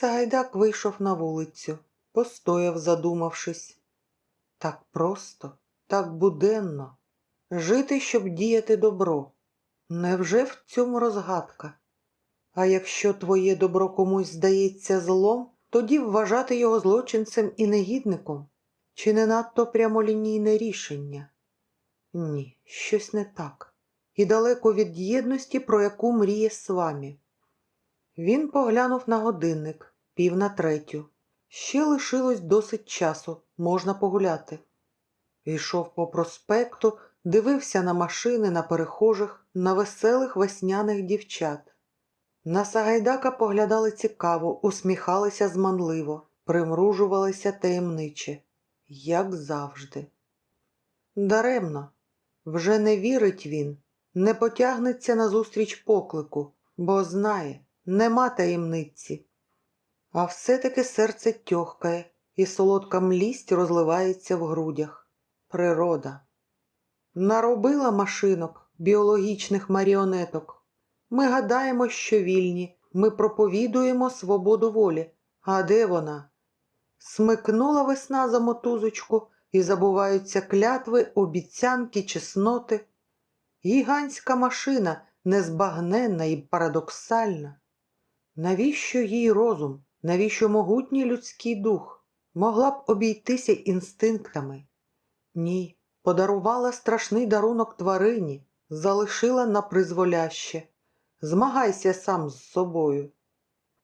Сагайдак вийшов на вулицю, постояв, задумавшись. Так просто, так буденно. Жити, щоб діяти добро. Невже в цьому розгадка? А якщо твоє добро комусь здається злом, тоді вважати його злочинцем і негідником? Чи не надто прямолінійне рішення? Ні, щось не так. І далеко від єдності, про яку мріє з вами. Він поглянув на годинник, пів на третю. Ще лишилось досить часу, можна погуляти. Йшов по проспекту, дивився на машини, на перехожих, на веселих весняних дівчат. На Сагайдака поглядали цікаво, усміхалися зманливо, примружувалися таємниче, як завжди. Даремно, вже не вірить він, не потягнеться назустріч поклику, бо знає, нема таємниці. А все-таки серце тьохкає, і солодка млість розливається в грудях. Природа. Наробила машинок, біологічних маріонеток. Ми гадаємо, що вільні, ми проповідуємо свободу волі. А де вона? Смикнула весна за мотузочку і забуваються клятви, обіцянки, чесноти. Гігантська машина, незбагненна і парадоксальна. Навіщо їй розум? Навіщо могутній людський дух? Могла б обійтися інстинктами. Ні, подарувала страшний дарунок тварині, залишила на призволяще. Змагайся сам з собою.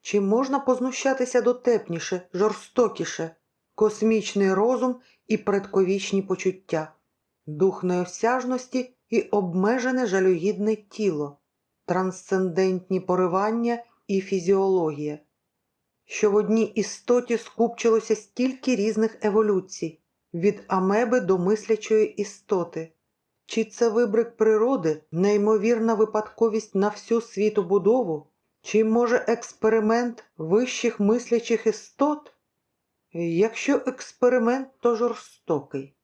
Чи можна познущатися дотепніше, жорстокіше, космічний розум і предковічні почуття, дух неосяжності і обмежене жалюгідне тіло, трансцендентні поривання і фізіологія, що в одній істоті скупчилося стільки різних еволюцій, від амеби до мислячої істоти. Чи це вибрик природи, неймовірна випадковість на всю світобудову? Чи може експеримент вищих мислячих істот? Якщо експеримент, то жорстокий.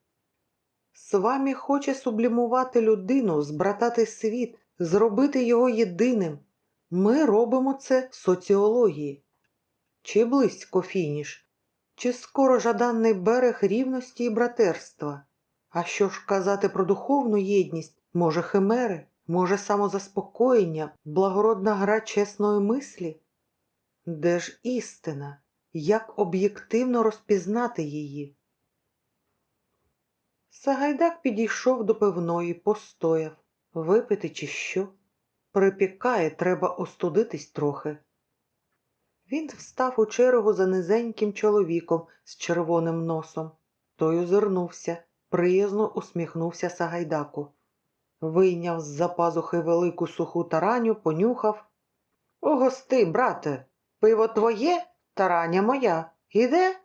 Свамі хоче сублімувати людину, збратати світ, зробити його єдиним. Ми робимо це в соціології. Чи близько фініш, чи скоро жаданий берег рівності і братерства? А що ж казати про духовну єдність, може, химери, може, самозаспокоєння, благородна гра чесної мислі? Де ж істина? Як об'єктивно розпізнати її? Сагайдак підійшов до пивної, постояв. Випити чи що? Припікає, треба остудитись трохи. Він встав у чергу за низеньким чоловіком з червоним носом. Той озирнувся, приязно усміхнувся Сагайдаку. Вийняв з-за пазухи велику суху тараню, понюхав. Огости, брате, пиво твоє, тараня моя. Іде?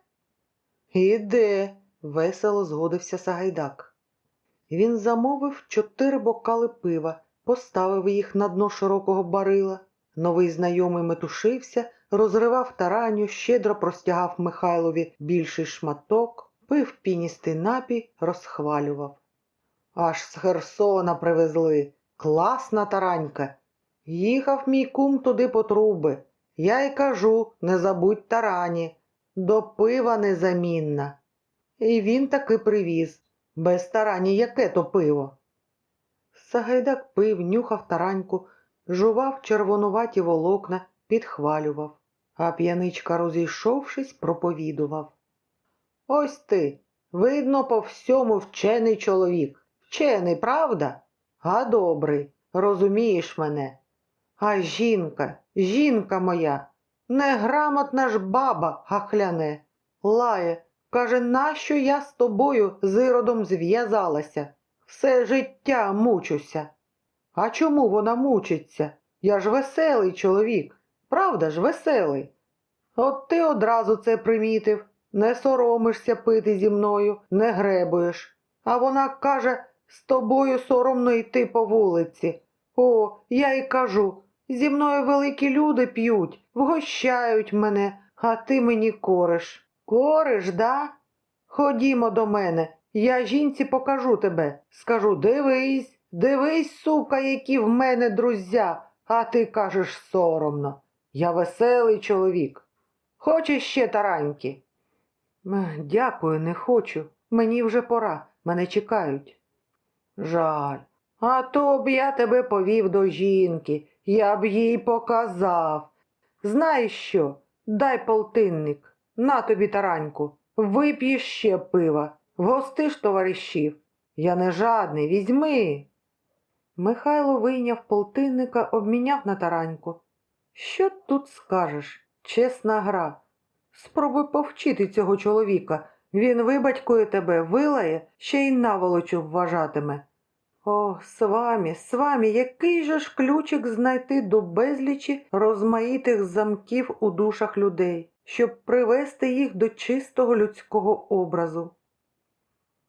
Іде, весело згодився Сагайдак. Він замовив чотири бокали пива, поставив їх на дно широкого барила. Новий знайомий метушився, розривав тараню, щедро простягав Михайлові більший шматок, пив піністий напій, розхвалював. Аж з Херсона привезли. Класна таранька. Їхав мій кум туди по труби. Я й кажу, не забудь тарані. До пива незамінна. І він таки привіз. Без тарані яке то пиво? Сагайдак пив, нюхав тараньку, жував червонуваті волокна, підхвалював, а п'яничка, розійшовшись, проповідував. Ось ти, видно, по всьому вчений чоловік. Вчений, правда? А добрий, розумієш мене. А жінка, жінка моя, неграмотна ж баба гахляне, лає, каже, нащо я з тобою з іродом зв'язалася? Все життя мучуся. А чому вона мучиться? Я ж веселий чоловік, правда ж веселий? От ти одразу це примітив, не соромишся пити зі мною, не гребуєш. А вона каже, з тобою соромно йти по вулиці. О, я й кажу, зі мною великі люди п'ють, вгощають мене, а ти мені кориш. Кориш, да? Ходімо до мене, я жінці покажу тебе. Скажу, дивись, дивись, сука, які в мене друзя, а ти кажеш соромно. Я веселий чоловік. Хочеш ще тараньки? Дякую, не хочу. Мені вже пора, мене чекають. Жаль. А то б я тебе повів до жінки, я б їй показав. Знаєш що? Дай полтинник, на тобі тараньку, вип'єш ще пива, вгостиш товаришів. Я не жадний, візьми. Михайло вийняв полтинника, обміняв на тараньку. Що тут скажеш? Чесна гра. Спробуй повчити цього чоловіка. Він вибатькує тебе, вилає, ще й наволочу вважатиме. О, свамі, свамі, який же ж ключик знайти до безлічі розмаїтих замків у душах людей, щоб привести їх до чистого людського образу.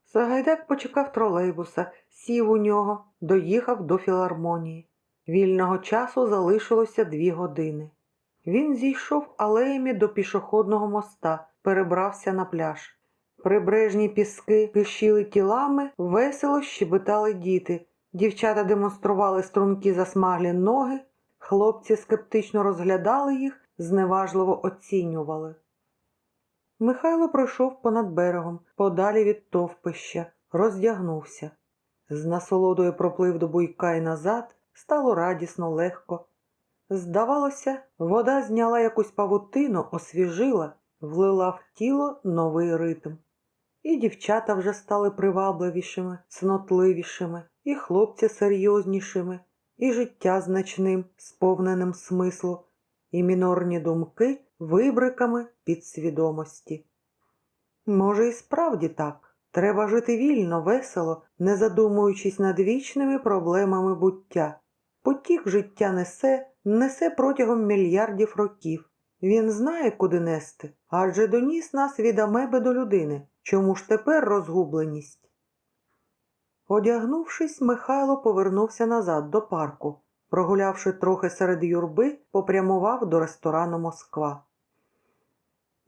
Сагайдак почекав тролейбуса, сів у нього, доїхав до філармонії. Вільного часу залишилося дві години. Він зійшов алеями до пішохідного моста, перебрався на пляж. Прибережні піски кишіли тілами, весело щебетали діти. Дівчата демонстрували струнки засмаглі ноги, хлопці скептично розглядали їх, зневажливо оцінювали. Михайло пройшов понад берегом, подалі від товпища, роздягнувся. З насолодою проплив до буйка й назад, стало радісно, легко. Здавалося, вода зняла якусь павутину, освіжила, влила в тіло новий ритм. І дівчата вже стали привабливішими, цнотливішими, і хлопці серйознішими, і життя значним, сповненим смислу, і мінорні думки вибриками підсвідомості. Може, і справді так. Треба жити вільно, весело, не задумуючись над вічними проблемами буття. Потік життя несе, несе протягом мільярдів років. Він знає, куди нести, адже доніс нас від амеби до людини. Чому ж тепер розгубленість? Одягнувшись, Михайло повернувся назад до парку. Прогулявши трохи серед юрби, попрямував до ресторану Москва.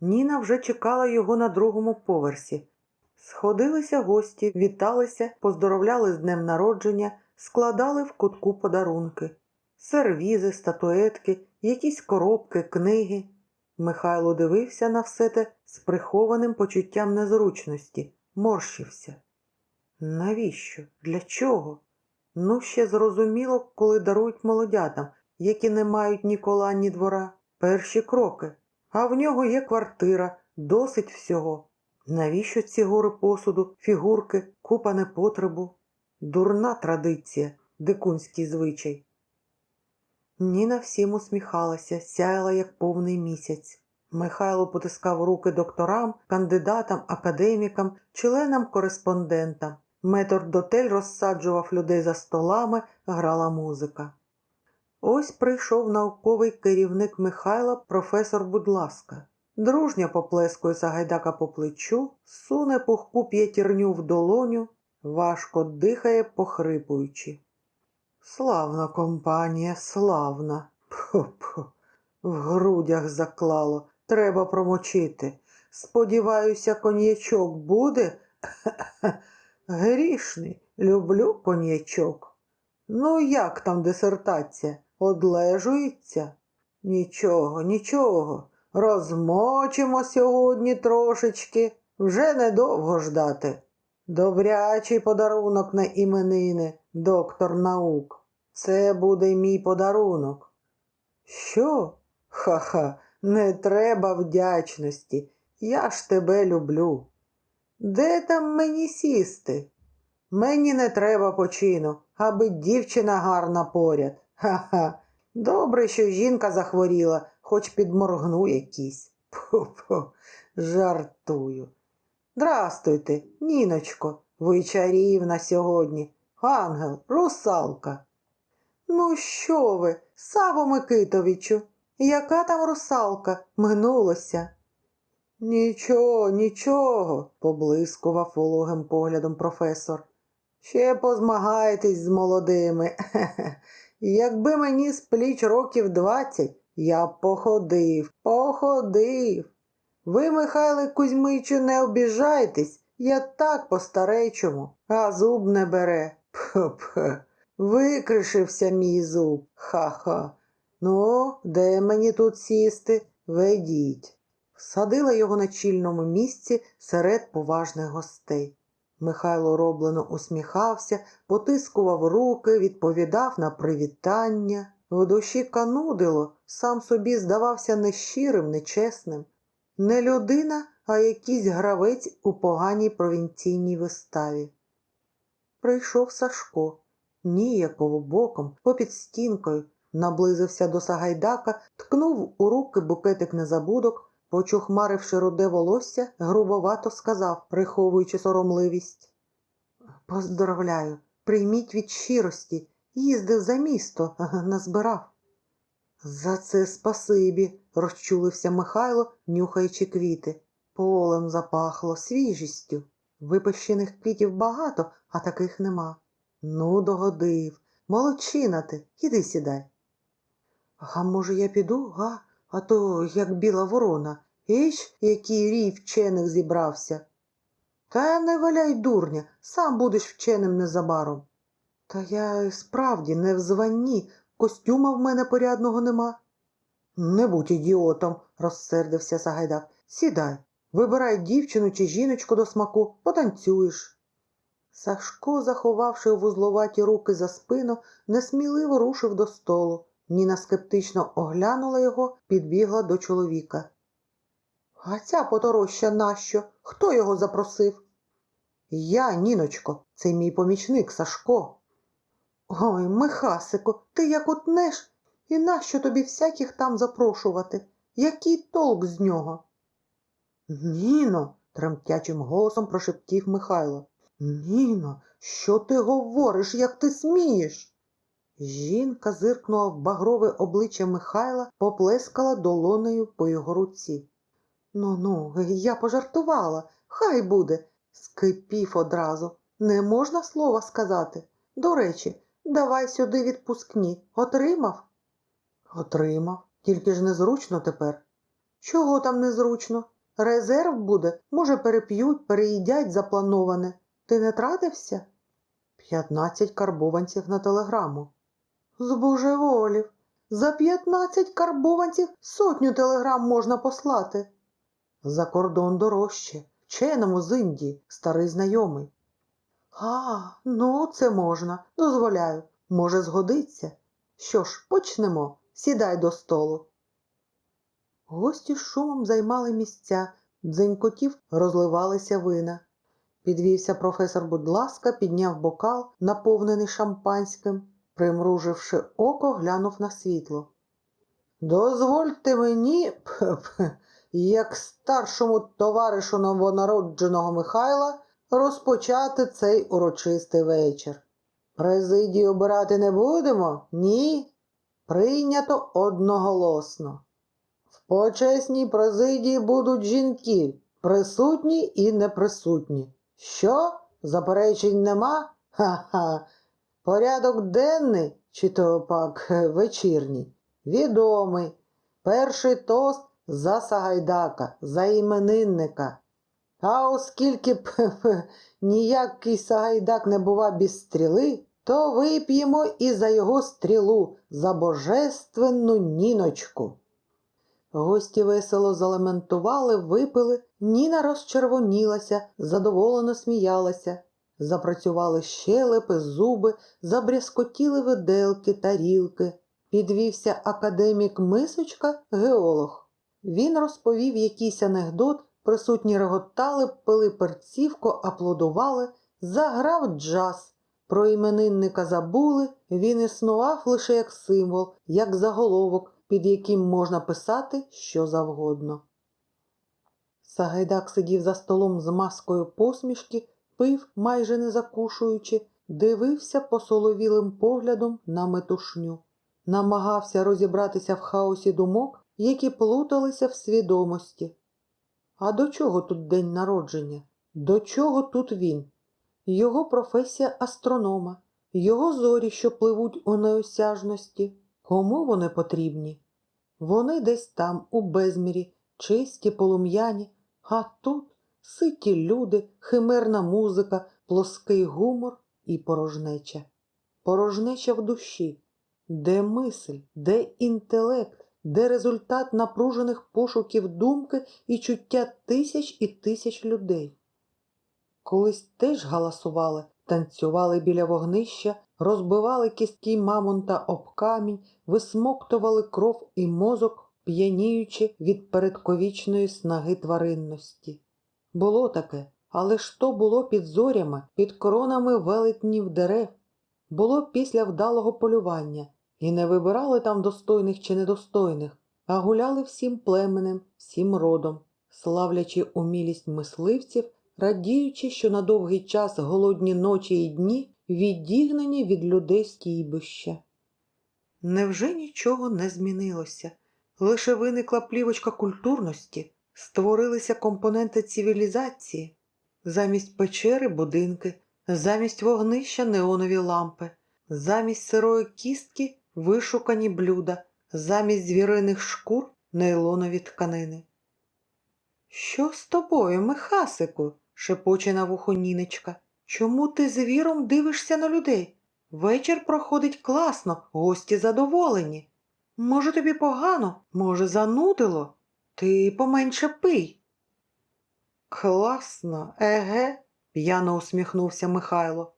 Ніна вже чекала його на другому поверсі. Сходилися гості, віталися, поздоровляли з днем народження, складали в кутку подарунки, сервізи, статуетки, якісь коробки, книги. Михайло дивився на все те з прихованим почуттям незручності, морщився. Навіщо? Для чого? Ну, ще зрозуміло, коли дарують молодятам, які не мають ні кола, ні двора, перші кроки. А в нього є квартира, досить всього. Навіщо ці гори посуду, фігурки, купа непотребу? Дурна традиція, дикунський звичай. Ніна всім усміхалася, сяяла, як повний місяць. Михайло потискав руки докторам, кандидатам, академікам, членам-кореспондентам. Метрдотель розсаджував людей за столами, грала музика. Ось прийшов науковий керівник Михайла, професор Будласка. Дружньо поплескує Сагайдака по плечу, суне пухку п'ятірню в долоню, важко дихає, похрипуючи. Славна компанія, славна. Пху-пху. В грудях заклало, треба промочити. Сподіваюся, коньячок буде? Грішний, люблю коньячок. Ну, як там дисертація? Одлежується? Нічого, нічого. Розмочимо сьогодні трошечки, вже недовго ждати. Добрячий подарунок на іменини, доктор наук. Це буде мій подарунок. Що? Ха-ха, не треба вдячності. Я ж тебе люблю. Де там мені сісти? Мені не треба почину, аби дівчина гарна поряд. Ха-ха. Добре, що жінка захворіла, хоч підморгну якийсь. Пу-пу, жартую. Здрастуйте, Ніночко, ви чарівна сьогодні. Ангел, русалка. Ну, що ви, Саво Микитовичу, яка там русалка минулося? Нічого, нічого, поблискував вологим поглядом професор. Ще позмагаєтесь з молодими. Якби мені з пліч років двадцять, я б походив, походив. Ви, Михайле Кузьмичу, не обіжайтесь, я так по старечому, а зуб не бере. Пх-пх. Викришився мій зуб. Ха-ха. Ну, де мені тут сісти? Ведіть. садила його на чільному місці серед поважних гостей. Михайло роблено усміхався, потискував руки, відповідав на привітання. В душі канудило, сам собі здавався нещирим, нечесним. Не людина, а якийсь гравець у поганій провінційній виставі. Прийшов Сашко, ніяково боком, попід стінкою, наблизився до Сагайдака, ткнув у руки букетик незабудок, почухмаривши руде волосся, грубовато сказав, приховуючи соромливість. Поздравляю, прийміть від щирості, їздив за місто, назбирав. За це спасибі, розчулився Михайло, нюхаючи квіти. Полем запахло, свіжістю. Випущених квітів багато, а таких нема. Ну, догодив. Молодчина ти, іди сідай. А може, я піду, га? А то як біла ворона. Іч, який рій вчених зібрався. Та не валяй дурня, сам будеш вченим незабаром. Та я справді не в званні, костюма в мене порядного нема. Не будь ідіотом, розсердився Сагайдак. Сідай, вибирай дівчину чи жіночку до смаку, потанцюєш. Сашко, заховавши вузловаті руки за спину, несміливо рушив до столу. Ніна скептично оглянула його, підбігла до чоловіка. А ця потороща нащо? Хто його запросив? Я, Ніночко, це мій помічник Сашко. Ой, Михасику, ти як утнеш, і нащо тобі всяких там запрошувати? Який толк з нього? Ніно, тремтячим голосом прошептів Михайло. Ніно, що ти говориш, як ти смієш? Жінка зиркнула в багрове обличчя Михайла, поплескала долонею по його руці. Ну ну, я пожартувала, хай буде, скипів одразу. Не можна слова сказати. До речі, давай сюди відпускні. Отримав? Отримав. Тільки ж незручно тепер. Чого там незручно? Резерв буде, може, переп'ють, переїдять заплановане. Ти не тратився? П'ятнадцять карбованців на телеграму. Збожеволів. За п'ятнадцять карбованців сотню телеграм можна послати. За кордон дорожче, вченому з Індії, старий знайомий. А, ну, це можна, дозволяю. Може, згодиться. Що ж, почнемо. Сідай до столу. Гості шумом займали місця, дзенькотів розливалися вина. Підвівся професор Будласка, підняв бокал, наповнений шампанським, примруживши око, глянув на світло. Дозвольте мені, як старшому товаришу новонародженого Михайла, розпочати цей урочистий вечір. Президію обирати не будемо? Ні. Прийнято одноголосно. В почесній президії будуть жінки, присутні і неприсутні. Що? Заперечень нема? Ха-ха. Порядок денний, чи то пак вечірній, відомий. Перший тост за Сагайдака, за іменинника. А оскільки б ніякий Сагайдак не бува без стріли, то вип'ємо і за його стрілу, за божественну ніночку. Гості весело залементували, випили, Ніна розчервонілася, задоволено сміялася. Запрацювали щелепи, зуби, забрязкотіли виделки, тарілки. Підвівся академік Мисочка, геолог. Він розповів якийсь анекдот, присутні реготали, пили перцівку, аплодували, заграв джаз. Про іменинника забули, він існував лише як символ, як заголовок, під яким можна писати що завгодно. Сагайдак сидів за столом з маскою посмішки, пив, майже не закушуючи, дивився посоловілим поглядом на метушню, намагався розібратися в хаосі думок, які плуталися в свідомості. А до чого тут день народження? До чого тут він? Його професія астронома, його зорі, що пливуть у неосяжності. Кому вони потрібні? Вони десь там, у безмірі, чисті, полум'яні, а тут ситі люди, химерна музика, плоский гумор і порожнеча. Порожнеча в душі. Де мисль, де інтелект, де результат напружених пошуків думки і чуття тисяч і тисяч людей. Колись теж галасували, танцювали біля вогнища, розбивали кістки мамонта об камінь, висмоктували кров і мозок, п'яніючи від передковічної снаги тваринності. Було таке, але ж то було під зорями, під коронами велетнів дерев, було після вдалого полювання, і не вибирали там достойних чи недостойних, а гуляли всім племенем, всім родом, славлячи умілість мисливців, радіючи, що на довгий час голодні ночі і дні відігнані від людей стійбища. Невже нічого не змінилося? Лише виникла плівочка культурності, створилися компоненти цивілізації, замість печери будинки, замість вогнища неонові лампи, замість сирої кістки вишукані блюда, замість звіриних шкур нейлонові тканини. Що з тобою, Михасику? Шепоче на вухо Ніночка. Чому ти звіром дивишся на людей? Вечір проходить класно, гості задоволені. Може, тобі погано, може, занудило? Ти поменше пий. Класно, еге, п'яно усміхнувся Михайло.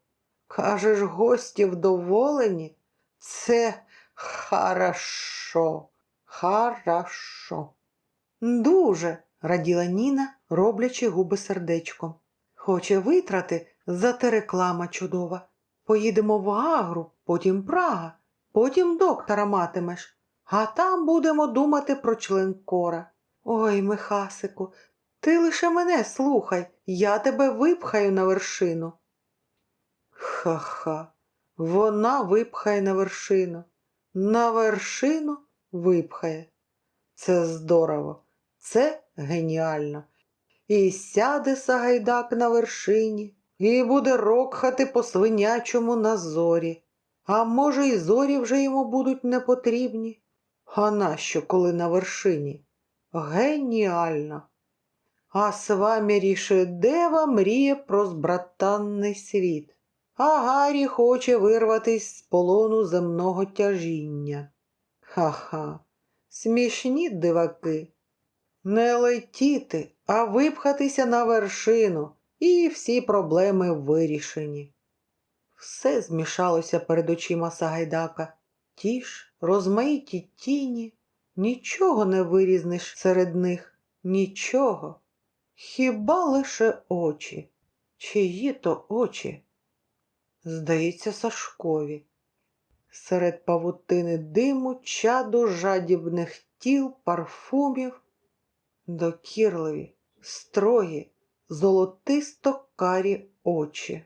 Кажеш, гості вдоволені? Це хорошо, хорошо. Дуже, раділа Ніна, роблячи губи сердечком. Хоче витрати, зате реклама чудова. Поїдемо в Гагру, потім Прага, потім доктора матимеш, а там будемо думати про член кора. Ой, Михасику, ти лише мене слухай, я тебе випхаю на вершину. Ха-ха, вона випхає на вершину, на вершину випхає. Це здорово, це геніально. І сяде Сагайдак на вершині, і буде рокхати по свинячому на зорі. А може, і зорі вже йому будуть не потрібні? А нащо, коли на вершині? Геніально! А з вами рішедева мріє про збратанний світ, а Гаррі хоче вирватись з полону земного тяжіння. Ха-ха, смішні диваки. Не летіти, а випхатися на вершину, і всі проблеми вирішені. Все змішалося перед очима Сагайдака. Ті ж розмаїті тіні, нічого не вирізниш серед них, нічого. Хіба лише очі? Чиї то очі? Здається, Сашкові. Серед павутини диму, чаду жадібних тіл, парфумів, докірливі, строгі, золотисто карі очі.